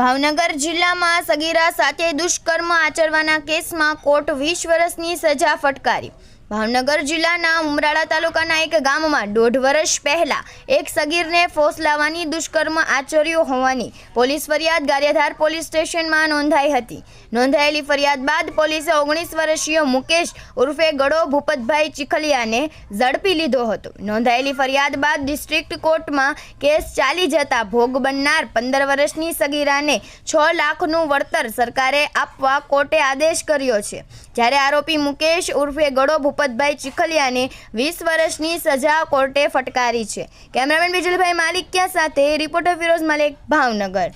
ભાવનગર જિલ્લામાં સગીરા સાથે દુષ્કર્મ આચરવાના કેસમાં કોર્ટ વીસ વર્ષની સજા ફટકારી. ભાવનગર જિલ્લાના ઉમરાળા તાલુકાના એક ગામમાં દોઢ વર્ષ પહેલા એક સગીરને ફોસ લાવવાની દુષ્કર્મ આચર્યું હોવાની પોલીસ ફરિયાદ ગારિયાધાર પોલીસ સ્ટેશનમાં નોંધાઈ હતી. નોંધાયેલી ફરિયાદ બાદ પોલીસે ઓગણીસ વર્ષીય મુકેશ ઉર્ફે ગડો ભૂપતભાઈ ચીખલિયાને ઝડપી લીધો હતો. નોંધાયેલી ફરિયાદ બાદ ડિસ્ટ્રિક્ટ કોર્ટમાં કેસ ચાલી જતા ભોગ બનનાર પંદર વર્ષની સગીરાને છ લાખનું વળતર સરકારે આપવા કોર્ટે આદેશ કર્યો છે. જ્યારે આરોપી મુકેશ ઉર્ફે ગળો ભૂપતભાઈ ચીખલિયાને વીસ વર્ષની સજા કોર્ટે ફટકારી છે. કેમેરામેન વિજલભાઈ માલિક્યા સાથે રિપોર્ટર ફિરોઝ મલિક, ભાવનગર.